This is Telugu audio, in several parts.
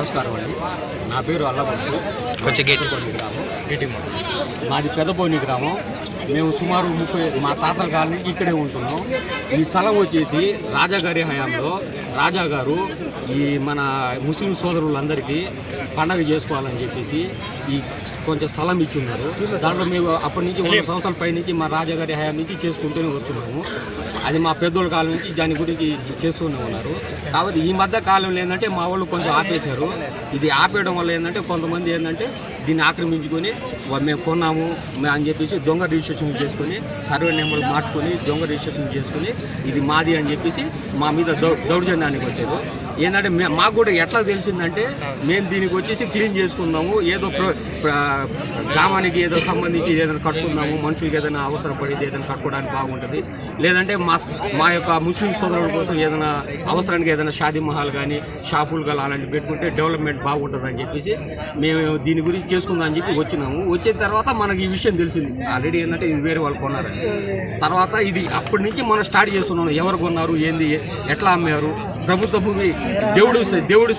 నమస్కారం అండి. నా పేరు అల్లబస్సు కొంచెం గట్టి. పెద్దపోని గ్రామం మాది పెద్దపోని గ్రామం. మేము సుమారు ముప్పై మా తాతల కాలం నుంచి ఇక్కడే ఉంటున్నాం. ఈ స్థలం వచ్చేసి రాజాగారి హయాంలో రాజా గారు ఈ మన ముస్లిం సోదరులందరికీ పండగ చేసుకోవాలని చెప్పేసి ఈ కొంచెం స్థలం ఇచ్చున్నారు. దాంట్లో మేము అప్పటి నుంచి వంద సంవత్సరాల పై నుంచి మా రాజాగారి హయాం నుంచి చేసుకుంటూనే వస్తున్నాము. అది మా పెద్దోళ్ళ కాలం నుంచి దాని గురించి చేస్తూనే ఉన్నారు. కాబట్టి ఈ మధ్య కాలంలో ఏంటంటే మా వాళ్ళు కొంచెం ఆపేశారు. ఇది ఆపేయడం వల్ల ఏంటంటే కొంతమంది ఏంటంటే దీన్ని ఆక్రమించుకొని మేము కొన్నాము అని చెప్పేసి దొంగ రిజిస్ట్రేషన్ చేసుకొని సర్వే నెంబర్ మార్చుకొని దొంగ రిజిస్ట్రేషన్ చేసుకొని ఇది మాది అని చెప్పేసి మా మీద దౌ దౌర్జన్యానికి వచ్చారు. ఏంటంటే మాకు కూడా ఎట్లా తెలిసిందంటే మేము దీనికి వచ్చేసి క్లీన్ చేసుకుందాము ఏదో ప్ర- గ్రామానికి ఏదో సంబంధించి ఏదైనా కట్టుకుందాము మనుషులకి ఏదైనా అవసరపడేది ఏదైనా కట్టుకోవడానికి బాగుంటుంది. లేదంటే మా మా యొక్క ముస్లిం సోదరుల కోసం ఏదైనా అవసరానికి ఏదైనా షాదీ మహల్ కానీ షాపులు కానీ అలాంటివి పెట్టుకుంటే డెవలప్మెంట్ బాగుంటుంది అని చెప్పేసి మేము దీని గురించి చేసుకుందాం అని చెప్పి వచ్చినాము. వచ్చిన తర్వాత మనకి ఈ విషయం తెలిసింది. ఆల్రెడీ ఏంటంటే ఇది వేరే వాళ్ళు కొన్నారు తర్వాత ఇది అప్పటి నుంచి మనం స్టార్ట్ చేస్తున్నాం. ఎవరు కొన్నారు ఏంది ఎట్లా అమ్మారు ప్రభుత్వ భూమి దేవుడు దేవుడు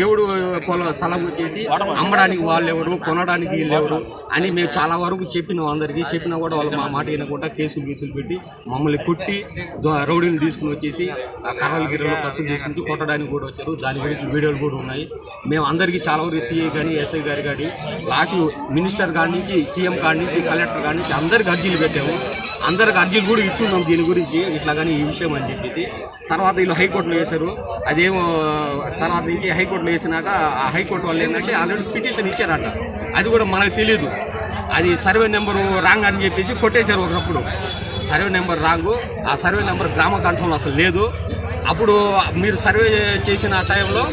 దేవుడు పొల స్థలం వచ్చేసి అమ్మడానికి వాళ్ళు ఎవరు కొనడానికి వీళ్ళు ఎవరు అని మేము చాలా వరకు చెప్పినాం అందరికీ. చెప్పినా కూడా వాళ్ళు మా మాట వినకుండా కేసులు గీసులు పెట్టి మమ్మల్ని కొట్టి రౌడీని తీసుకుని వచ్చేసి కర్రలు గిర్రలు కత్తులు తీసుకుని కొట్టడానికి కూడా వచ్చారు. దాని గురించి వీడియోలు కూడా ఉన్నాయి. మేము అందరికీ చాలా వరకు సిఐ కానీ ఎస్ఐ గారి కానీ లాస్ట్ మినిస్టర్ కాడి నుంచి సీఎం కాడి నుంచి కలెక్టర్ కాడి నుంచి అందరికి అర్జీలు పెట్టాము. అందరికి అర్జీలు కూడా ఇచ్చున్నాం దీని గురించి. ఇట్లా కానీ ఈ విషయం అని చెప్పేసి. తర్వాత వీళ్ళు హైకోర్టులో వేశారు. అదేమో తర్వాత నుంచి హైకోర్టులో వేసినాక ఆ హైకోర్టు వాళ్ళు ఏంటంటే ఆల్రెడీ పిటిషన్ ఇచ్చారంట. అది కూడా మనకు తెలియదు అది సర్వే నెంబరు రాంగ్ అని చెప్పేసి కొట్టేశారు ఒకప్పుడు. Survey number wrong. ఆ సర్వే నెంబర్ గ్రామ కంట్రోల్ అసలు లేదు. అప్పుడు మీరు సర్వే చేసిన టైంలో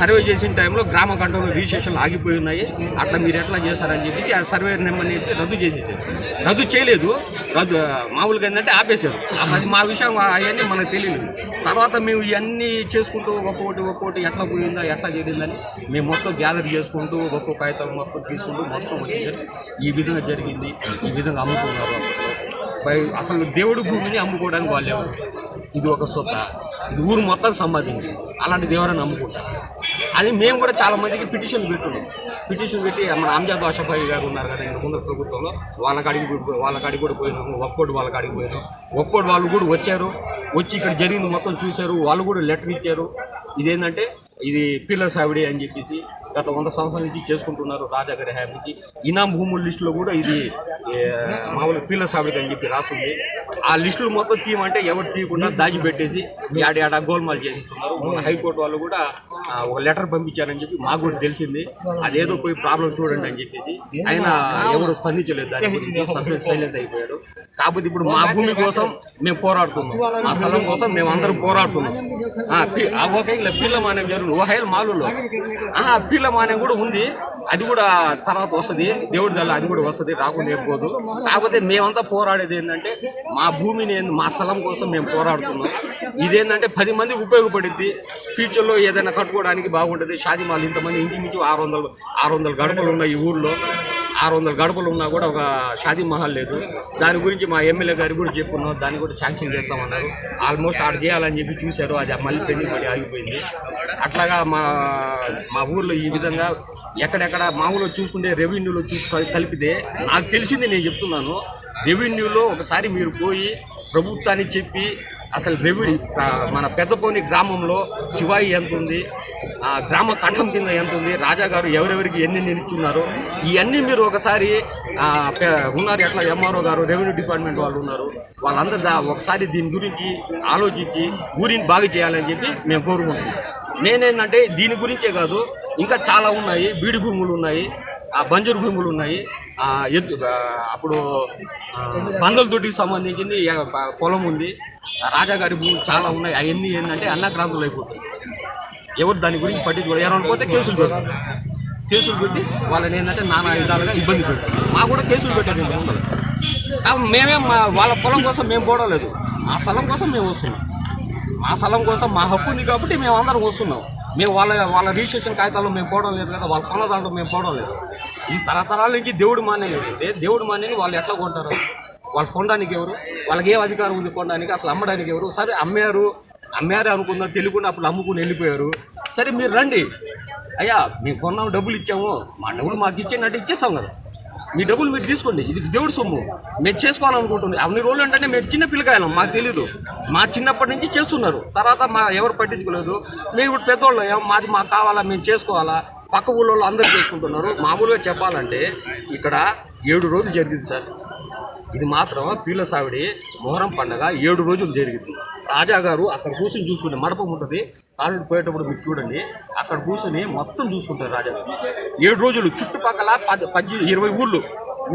సర్వే చేసిన టైంలో గ్రామ కంట్రోల్ రిజిస్ట్రేషన్లు ఆగిపోయి ఉన్నాయి. అట్లా మీరు ఎట్లా చేశారని చెప్పేసి ఆ సర్వే నెంబర్ని అయితే రద్దు చేసేసారు. రద్దు చేయలేదు. రద్దు మామూలుగా ఏంటంటే ఆపేశారు. అది మా విషయం అవన్నీ మనకు తెలియదు తర్వాత మేము ఇవన్నీ చేసుకుంటూ ఒక్కొక్కటి ఒక్కొక్కటి ఎట్లా పోయిందా ఎట్లా జరిగిందని మేము మొత్తం గ్యాదర్ చేసుకుంటూ ఒక్కొక్క కాగితాలు మొత్తం తీసుకుంటూ మొత్తం వచ్చేసరికి ఈ విధంగా జరిగింది. ఈ విధంగా అమ్ముకున్నారు. అసలు దేవుడి భూమిని అమ్ముకోవడానికి వాళ్ళు ఇది ఒక సొత్త. ఇది ఊరు మొత్తం సంపాదించి అలాంటి దేవరని నమ్ముకుంటారు? అది మేము కూడా చాలా మందికి పిటిషన్ పెట్టున్నాం పిటిషన్ పెట్టి మన అంజాద్ బాషాబాయి గారు ఉన్నారు కదా ఇంత ప్రభుత్వంలో వాళ్ళ కాడికి కూడా- వాళ్ళ కాడికి కూడా పోయినాము ఒక్కోటి వాళ్ళ కాడికి పోయినాం. ఒక్కోటి వాళ్ళు కూడా వచ్చారు వచ్చి ఇక్కడ జరిగింది మొత్తం చూశారు వాళ్ళు కూడా లెటర్ ఇచ్చారు. ఇదేంటంటే ఇది పిల్లర్ సావిడి అని చెప్పేసి గత వంద సంవత్సరాల నుంచి చేసుకుంటున్నారు రాజాగారి హ్యాప్ నుంచి ఇనాం భూముల లిస్టులో కూడా ఇది మామూలు పిల్ల సావిడి అని చెప్పి రాస్తుంది ఆ లిస్టులు మొత్తం తీయమంటే ఎవరు తీయకుండా దాచిపెట్టేసి ఏడ ఏడా గోల్మాల్ చేసిస్తున్నారు. మొన్న హైకోర్టు వాళ్ళు కూడా ఒక లెటర్ పంపించారని చెప్పి మాకు కూడా తెలిసింది. అదేదో పోయి ప్రాబ్లం చూడండి అని చెప్పేసి ఆయన ఎవరు స్పందించలేదు దాని గురించి సస్పెండ్ సైలెంట్ అయిపోయాడు. కాకపోతే ఇప్పుడు మా భూమి కోసం మేము పోరాడుతున్నాం. మా స్థలం కోసం మేము అందరం పోరాడుతున్నాం. ఆ, ఓకే ఇలా పిల్ల మానే జరుగుతుంది? ఓహైల్ మాలులో ఆ, పిల్ల మానే కూడా ఉంది. అది కూడా తర్వాత వస్తుంది. దేవుడి వల్ల అది కూడా వస్తుంది. రాకుండా ఏం పోదు కాకపోతే మేమంతా పోరాడేది ఏంటంటే మా భూమిని ఏంది- మా స్థలం కోసం మేము పోరాడుతున్నాం. ఇదేంటంటే పది మంది ఉపయోగపడింది ఫ్యూచర్లో ఏదైనా కట్టుకోవడానికి బాగుంటుంది. షాదీ మాలు ఇంతమంది ఇంచుమించు ఆరు వందలు ఆరు వందల గడపలు ఉన్నాయి ఈ ఊర్లో. ఆరు వందల గడపలు ఉన్నా కూడా ఒక షాదీ మహల్ లేదు. దాని గురించి మా ఎమ్మెల్యే గారు కూడా చెప్పుకున్నాం. దాన్ని కూడా శాంక్షన్ చేస్తామన్నారు. ఆల్మోస్ట్ ఆడ చేయాలని చెప్పి చూశారు. అది మళ్ళీ పెండింగ్ పడి ఆగిపోయింది. అట్లాగా మా మా ఊర్లో ఈ విధంగా ఎక్కడెక్కడ మా చూసుకుంటే రెవెన్యూలో చూసుకొని కలిపితే నాకు తెలిసింది నేను చెప్తున్నాను. రెవెన్యూలో ఒకసారి మీరు పోయి ప్రభుత్వానికి చెప్పి అసలు రెవెన్యూ మన పెద్దపోని గ్రామంలో శివాయి ఎంత ఉంది? ఆ గ్రామ కంఠం కింద ఎంత ఉంది? రాజాగారు ఎవరెవరికి ఎన్ని నిలిచున్నారు ఇవన్నీ మీరు ఒకసారి ఉన్నారు ఎట్లా? ఎంఆర్ఓ గారు రెవెన్యూ డిపార్ట్మెంట్ వాళ్ళు ఉన్నారు. వాళ్ళందరూ దా ఒకసారి దీని గురించి ఆలోచించి ఊరిని బాగు చేయాలని చెప్పి మేము కోరుకుంటున్నాం. నేనేంటంటే దీని గురించే కాదు ఇంకా చాలా ఉన్నాయి. బీడి భూములు ఉన్నాయి. ఆ బంజరు భూములు ఉన్నాయి. ఆ అప్పుడు ఆ, దొడ్డికి సంబంధించింది పొలం ఉంది. రాజాగారి భూములు చాలా ఉన్నాయి. అవన్నీ ఏంటంటే అన్నక్రాంతులు అయిపోతుంది ఎవరు దాని గురించి పట్టించుకోరు. ఎవరైనా పోతే కేసులు పెడతారు. కేసులు పెట్టి వాళ్ళని ఏంటంటే నానా విధాలుగా ఇబ్బంది పెడతారు. మా కూడా కేసులు పెట్టారు ముందు ఉండదు కాబట్టి మా వాళ్ళ పొలం కోసం మేము పోవడం లేదు. మా స్థలం కోసం మేము వస్తున్నాం. మా స్థలం కోసం మా హక్కు ఉంది కాబట్టి మేము అందరం వస్తున్నాం. మేము వాళ్ళ వాళ్ళ రిజిస్ట్రేషన్ కాగితాల్లో మేము పోవడం లేదు కదా వాళ్ళ కొన్న దాంట్లో మేము పోవడం లేదు. ఈ తరతరాల నుంచి దేవుడు మానేది దేవుడు మానేని వాళ్ళు ఎట్లా కొంటారు? వాళ్ళు కొనడానికి ఎవరు? వాళ్ళకి ఏం అధికారం ఉంది కొనడానికి? అసలు అమ్మడానికి ఎవరు? సరే అమ్మారు. అమ్మారే అనుకుందాం తెలియకుండా అప్పుడు అమ్ముకుని వెళ్ళిపోయారు. సరే మీరు రండి. అయ్యా మేము కొన్నాము డబ్బులు ఇచ్చాము. మా డబ్బులు మాకు ఇచ్చేటట్టు ఇచ్చేస్తాం కదా. మీ డబ్బులు మీరు తీసుకోండి. ఇది దేవుడి సొమ్ము. మేము చేసుకోవాలనుకుంటుంది. అన్ని రోజులు ఏంటంటే మేము చిన్న పిల్లకాయలం మాకు తెలీదు. మా చిన్నప్పటి నుంచి చేస్తున్నారు. తర్వాత మా ఎవరు పట్టించుకోలేదు. మేము ఇప్పుడు పెద్దోళ్ళు. మాది మాకు కావాలా మేము చేసుకోవాలా? పక్క ఊళ్ళో అందరు అందరూ చేసుకుంటున్నారు. మామూలుగా చెప్పాలంటే ఇక్కడ ఏడు రోజులు జరిగింది సార్. ఇది మాత్రం పీల సావిడి మొహరం పండగ ఏడు రోజులు జరిగింది. రాజా గారు అక్కడ కూర్చొని చూసుకుంటే మడపం ఉంటుంది కాళ్ళు పోయేటప్పుడు మీరు చూడండి అక్కడ కూర్చొని మొత్తం చూసుకుంటారు రాజా ఏడు రోజులు చుట్టుపక్కల పది పద్దె ఇరవై ఊళ్ళు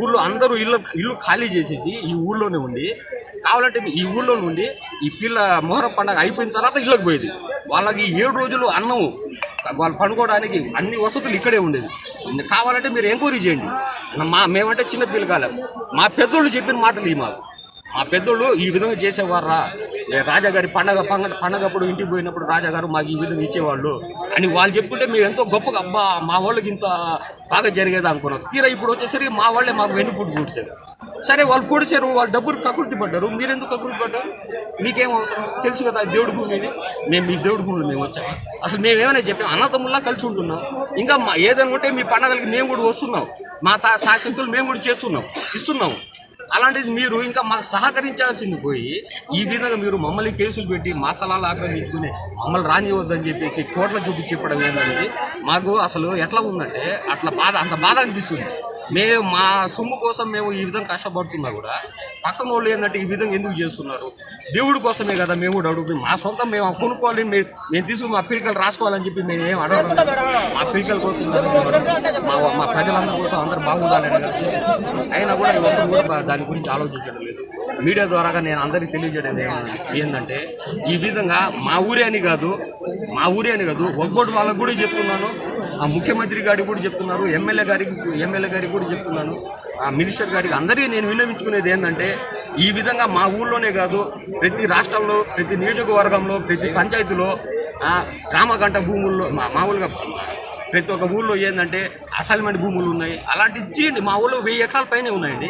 ఊళ్ళో అందరూ ఇల్లు ఇల్లు ఖాళీ చేసేసి ఈ ఊళ్ళోనే ఉండి కావాలంటే ఈ ఊళ్ళోనే నుండి ఈ పిల్ల మొహరం పండగ అయిపోయిన తర్వాత ఇళ్ళకి పోయేది. వాళ్ళకి ఈ ఏడు రోజులు అన్నం వాళ్ళు పనుకోవడానికి అన్ని వసతులు ఇక్కడే ఉండేది కావాలంటే మీరు ఎంక్వైరీ చేయండి. మా మేమంటే చిన్న పిల్లకాలం మా పెద్దోళ్ళు చెప్పిన మాటలు ఈ మాకు. మా పెద్దోళ్ళు ఈ విధంగా చేసేవారా? రాజాగారి పండగ పండగ పండగప్పుడు ఇంటికి పోయినప్పుడు రాజాగారు మాకు ఈ విధంగా ఇచ్చేవాళ్ళు. అని వాళ్ళు చెప్పుకుంటే మేము ఎంతో గొప్పగా అబ్బా మా వాళ్ళకి ఇంత బాగా జరిగేది అనుకున్నాం తీరా ఇప్పుడు వచ్చేసరికి మా వాళ్ళే మాకు వెన్నుపుట్టు పూడ్చారు. సరే వాళ్ళు పొడిచారు వాళ్ళు డబ్బులు కకృతి పడ్డారు. మీరెందుకు కకృతి పడ్డారు? మీకేం అవసరం? తెలుసు కదా దేవుడి భూమిని మేము మీ దేవుడి భూమిలో మేము వచ్చాము అసలు మేము ఏమైనా చెప్పాం అన్నతముల్లా కలిసి ఉంటున్నాం. ఇంకా మా ఏదనుకుంటే మీ పండగలకి మేము కూడా వస్తున్నాం. మా తా శాశక్తులు మేము కూడా చేస్తున్నాం ఇస్తున్నాము అలాంటిది మీరు ఇంకా మాకు సహకరించాల్సింది పోయి ఈ విధంగా మీరు మమ్మల్ని కేసులు పెట్టి మా స్థలాలు ఆక్రమించుకుని మమ్మల్ని రానివద్దని చెప్పేసి కోట్ల చూపించి చెప్పడం ఏంటంటే మాకు అసలు ఎట్లా ఉందంటే అట్లా బాధ అంత బాధ అనిపిస్తుంది. మేము మా సొమ్ము కోసం మేము ఈ విధంగా కష్టపడుతున్నా కూడా పక్కన వాళ్ళు ఏంటంటే ఈ విధంగా ఎందుకు చేస్తున్నారు? దేవుడి కోసమే కదా మేము కూడా అడుగుతుంది మా సొంతం మేము కొనుక్కోవాలి మేము తీసుకుని మా పిల్లకలు రాసుకోవాలని చెప్పి మేము ఏం అడగడం మా పిల్లకల కోసం కదా మా మా ప్రజలందరి కోసం అందరు బాగుండాలని అయినా కూడా ఒక్కరు కూడా దాని గురించి ఆలోచించడం లేదు. మీడియా ద్వారాగా నేను అందరికీ తెలియజేయడం ఏంటంటే ఈ విధంగా మా ఊరే అని కాదు మా ఊరే అని కాదు ఒక్కోటి వాళ్ళకు కూడా చెప్తున్నాను. ఆ ముఖ్యమంత్రి గారికి కూడా చెప్తున్నారు ఎమ్మెల్యే గారికి ఎమ్మెల్యే గారికి కూడా చెప్తున్నాను. ఆ మినిస్టర్ గారికి అందరికీ నేను విన్నవించుకునేది ఏంటంటే ఈ విధంగా మా ఊళ్ళోనే కాదు ప్రతి రాష్ట్రంలో ప్రతి నియోజకవర్గంలో ప్రతి పంచాయతీలో ఆ, గ్రామగంట భూముల్లో మా మామూలుగా ప్రతి ఒక్క ఊళ్ళో ఏంటంటే అసైన్మెంట్ భూములు ఉన్నాయి. అలాంటివి తీయండి మా ఊళ్ళో వెయ్యి ఎకరాల పైనే ఉన్నాయండి.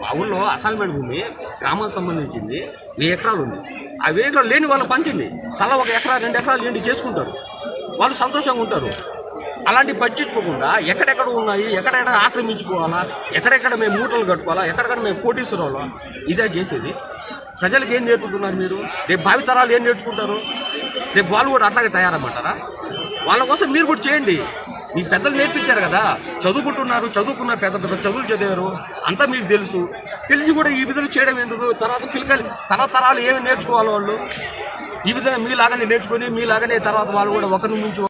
మా ఊళ్ళో అసైన్మెంట్ భూమి గ్రామానికి సంబంధించింది వెయ్యి ఎకరాలు ఉంది. ఆ వెయ్యి ఎకరాలు లేని వాళ్ళు పంచింది తల ఒక ఎకరా రెండు ఎకరాలు ఏంటి చేసుకుంటారు. వాళ్ళు సంతోషంగా ఉంటారు. అలాంటి పట్టించుకోకుండా ఎక్కడెక్కడ ఉన్నాయి ఎక్కడెక్కడ ఆక్రమించుకోవాలా ఎక్కడెక్కడ మేము మూటలు కట్టుకోవాలా ఎక్కడెక్కడ మేము కోటీశ్వరంలో ఇదే చేసేది. ప్రజలకు ఏం నేర్పుతున్నారు మీరు? రేపు భావితరాలు ఏం నేర్చుకుంటారు? రేపు వాళ్ళు కూడా అట్లాగే తయారమ్మంటారా? వాళ్ళ కోసం మీరు కూడా చేయండి. మీ పెద్దలు నేర్పించారు కదా. చదువుకుంటున్నారు చదువుకున్న పెద్ద పెద్ద చదువులు చదివారు. అంతా మీకు తెలుసు. తెలిసి కూడా ఈ విధంగా చేయడం ఎందుకు? తర్వాత పిల్లకాయలు తరతరాలు ఏమి నేర్చుకోవాలి వాళ్ళు? ఈ విధంగా మీలాగానే నేర్చుకొని మీలాగానే తర్వాత వాళ్ళు కూడా ఒకరి నుంచి